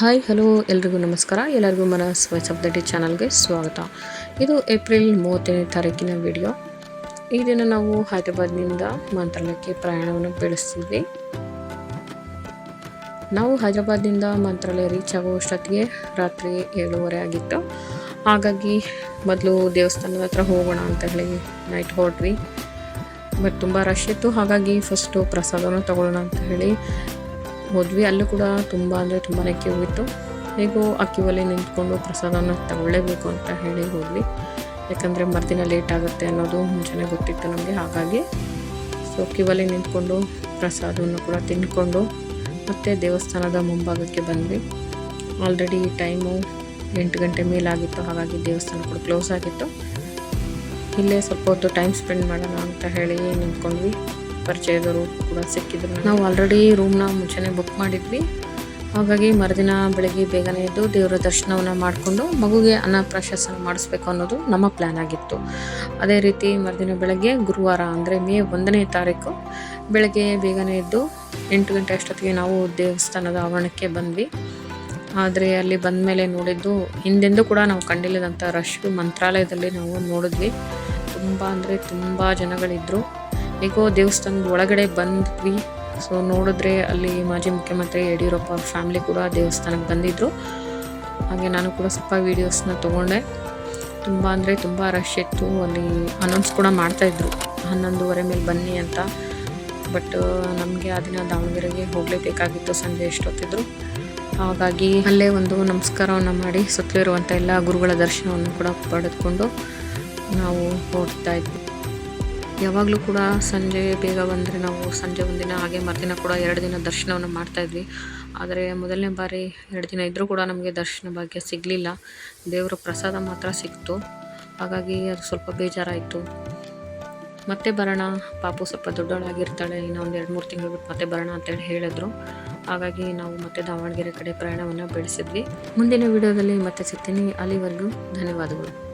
Hi hello ಎಲ್ರಿಗೂ ನಮಸ್ಕಾರ. ಎಲ್ಲರಿಗೂ ಮನ ವಾಯ್ಸ್ ಆಫ್ ದ ಡೇ ಚಾನಲ್ಗೆ ಸ್ವಾಗತ. ಇದು ಏಪ್ರಿಲ್ ಮೂವತ್ತನೇ ತಾರೀಕಿನ ವಿಡಿಯೋ ಈ ದಿನ ನಾವು ಹೈದರಾಬಾದ್ನಿಂದ ಮಂತ್ರಾಲಯಕ್ಕೆ ಪ್ರಯಾಣವನ್ನು ಬೆಳೆಸ್ತಿದ್ವಿ ನಾವು ಹೈದರಾಬಾದ್ನಿಂದ ಮಂತ್ರಾಲಯ ರೀಚ್ ಆಗುವಷ್ಟೊತ್ತಿಗೆ ರಾತ್ರಿ ಏಳುವರೆ ಆಗಿತ್ತು. ಹಾಗಾಗಿ ಮೊದಲು ದೇವಸ್ಥಾನದ ಹತ್ರ ಹೋಗೋಣ ಅಂತ ಹೇಳಿ ನೈಟ್ ಹೊರಟ್ವಿ. ಬಟ್ ತುಂಬ ರಶ್ ಇತ್ತು. ಹಾಗಾಗಿ ಫಸ್ಟು ಪ್ರಸಾದವನ್ನು ತಗೊಳ್ಳೋಣ ಅಂತ ಹೇಳಿ ಹೋದ್ವಿ ಅಲ್ಲೂ ಕೂಡ ತುಂಬ ಅಂದರೆ ತುಂಬಾ ಕ್ಯೂ ಇತ್ತು ಹೇಗೋ ಆ ಕ್ಯೂವಲ್ಲಿ ನಿಂತ್ಕೊಂಡು ಪ್ರಸಾದನ ತಗೊಳ್ಳೇಬೇಕು ಅಂತ ಹೇಳಿ ಹೋದ್ವಿ. ಯಾಕಂದರೆ ಮರುದಿನ ಲೇಟ್ ಆಗುತ್ತೆ ಅನ್ನೋದು ಮುಂಚೆನೇ ಗೊತ್ತಿತ್ತು ನಮಗೆ. ಹಾಗಾಗಿ ಸೊ ಕ್ಯೂವಲ್ಲಿ ನಿಂತ್ಕೊಂಡು ಪ್ರಸಾದವನ್ನು ಕೂಡ ತಿಂದ್ಕೊಂಡು ಮತ್ತೆ ದೇವಸ್ಥಾನದ ಮುಂಭಾಗಕ್ಕೆ ಬಂದ್ವಿ. ಆಲ್ರೆಡಿ ಟೈಮು ಎಂಟು ಗಂಟೆ ಮೇಲಾಗಿತ್ತು, ಹಾಗಾಗಿ ದೇವಸ್ಥಾನ ಕೂಡ ಕ್ಲೋಸ್ ಆಗಿತ್ತು. ಇಲ್ಲೇ ಸ್ವಲ್ಪ ಹೊತ್ತು ಟೈಮ್ ಸ್ಪೆಂಡ್ ಮಾಡೋಣ ಅಂತ ಹೇಳಿ ನಿಂತ್ಕೊಂಡ್ವಿ. ಪರಿಚಯದವರು ಕೂಡ ಸಿಕ್ಕಿದ್ರು. ನಾವು ಆಲ್ರೆಡಿ ರೂಮ್ನ ಮುಂಚೆನೇ ಬುಕ್ ಮಾಡಿದ್ವಿ. ಹಾಗಾಗಿ ಮರುದಿನ ಬೆಳಗ್ಗೆ ಬೇಗನೆ ಎದ್ದು ದೇವರ ದರ್ಶನವನ್ನು ಮಾಡಿಕೊಂಡು ಮಗುಗೆ ಅನ್ನಪ್ರಾಶನ ಮಾಡಿಸ್ಬೇಕು ಅನ್ನೋದು ನಮ್ಮ ಪ್ಲ್ಯಾನ್ ಆಗಿತ್ತು. ಅದೇ ರೀತಿ ಮರುದಿನ ಬೆಳಗ್ಗೆ ಗುರುವಾರ ಅಂದರೆ ಮೇ ಒಂದನೇ ತಾರೀಕು ಬೆಳಗ್ಗೆ ಬೇಗನೆ ಎದ್ದು ಎಂಟು ಗಂಟೆ ಅಷ್ಟೊತ್ತಿಗೆ ನಾವು ದೇವಸ್ಥಾನದ ಆವರಣಕ್ಕೆ ಬಂದ್ವಿ. ಆದರೆ ಅಲ್ಲಿ ಬಂದ ಮೇಲೆ ನೋಡಿದ್ದು ಹಿಂದೆಂದೂ ಕೂಡ ನಾವು ಕಂಡಿಲ್ಲದಂಥ ರಶ್ ಮಂತ್ರಾಲಯದಲ್ಲಿ ನಾವು ನೋಡಿದ್ವಿ. ತುಂಬ ಅಂದರೆ ತುಂಬ ಜನಗಳಿದ್ದರು ಹೇಗೋ ದೇವಸ್ಥಾನದ ಒಳಗಡೆ ಬಂದ್ವಿ. ಸೊ ನೋಡಿದ್ರೆ ಅಲ್ಲಿ ಮಾಜಿ ಮುಖ್ಯಮಂತ್ರಿ ಯಡಿಯೂರಪ್ಪ ಫ್ಯಾಮಿಲಿ ಕೂಡ ದೇವಸ್ಥಾನಕ್ಕೆ ಬಂದಿದ್ದರು ಹಾಗೆ ನಾನು ಕೂಡ ಸ್ವಲ್ಪ ವೀಡಿಯೋಸ್ನ ತೊಗೊಂಡೆ. ತುಂಬ ಅಂದರೆ ತುಂಬ ರಶ್ ಇತ್ತು. ಅಲ್ಲಿ ಅನೌನ್ಸ್ ಕೂಡ ಮಾಡ್ತಾಯಿದ್ರು ಹನ್ನೊಂದುವರೆ ಮೇಲೆ ಬನ್ನಿ ಅಂತ. ಬಟ್ ನಮಗೆ ಆ ದಿನ ದಾವಣಗೆರೆಗೆ ಹೋಗಲೇಬೇಕಾಗಿತ್ತು. ಸಂಜೆ ಎಷ್ಟೊತ್ತಿದ್ರು. ಹಾಗಾಗಿ ಅಲ್ಲೇ ಒಂದು ನಮಸ್ಕಾರವನ್ನು ಮಾಡಿ ಸುತ್ತಲಿರುವಂಥ ಎಲ್ಲ ಗುರುಗಳ ದರ್ಶನವನ್ನು ಕೂಡ ಪಡೆದುಕೊಂಡು ನಾವು ಹೋಗ್ತಾ ಇದ್ವಿ. ಯಾವಾಗಲೂ ಕೂಡ ಸಂಜೆ ಬೇಗ ಬಂದರೆ ನಾವು ಸಂಜೆ ಒಂದಿನ, ಹಾಗೆ ಮರುದಿನ ಕೂಡ ಎರಡು ದಿನ ದರ್ಶನವನ್ನು ಮಾಡ್ತಾಯಿದ್ವಿ ಆದರೆ ಮೊದಲನೇ ಬಾರಿ ಎರಡು ದಿನ ಇದ್ದರೂ ಕೂಡ ನಮಗೆ ದರ್ಶನ ಭಾಗ್ಯ ಸಿಗಲಿಲ್ಲ. ದೇವರ ಪ್ರಸಾದ ಮಾತ್ರ ಸಿಕ್ತು. ಹಾಗಾಗಿ ಅದು ಸ್ವಲ್ಪ ಬೇಜಾರಾಯಿತು. ಮತ್ತೆ ಬರೋಣ, ಪಾಪು ಸ್ವಲ್ಪ ದೊಡ್ಡವಳಾಗಿರ್ತಾಳೆ, ಇನ್ನೂ ಒಂದು ಎರಡು ಮೂರು ತಿಂಗಳು ಬಿಟ್ಟು ಮತ್ತೆ ಬರೋಣ ಅಂತೇಳಿ ಹೇಳಿದ್ರು. ಹಾಗಾಗಿ ನಾವು ಮತ್ತೆ ದಾವಣಗೆರೆ ಕಡೆ ಪ್ರಯಾಣವನ್ನು ಬೆಳೆಸಿದ್ವಿ. ಮುಂದಿನ ವಿಡಿಯೋದಲ್ಲಿ ಮತ್ತೆ ಸಿಗ್ತೀನಿ. ಅಲ್ಲಿವರೆಗೂ ಧನ್ಯವಾದಗಳು.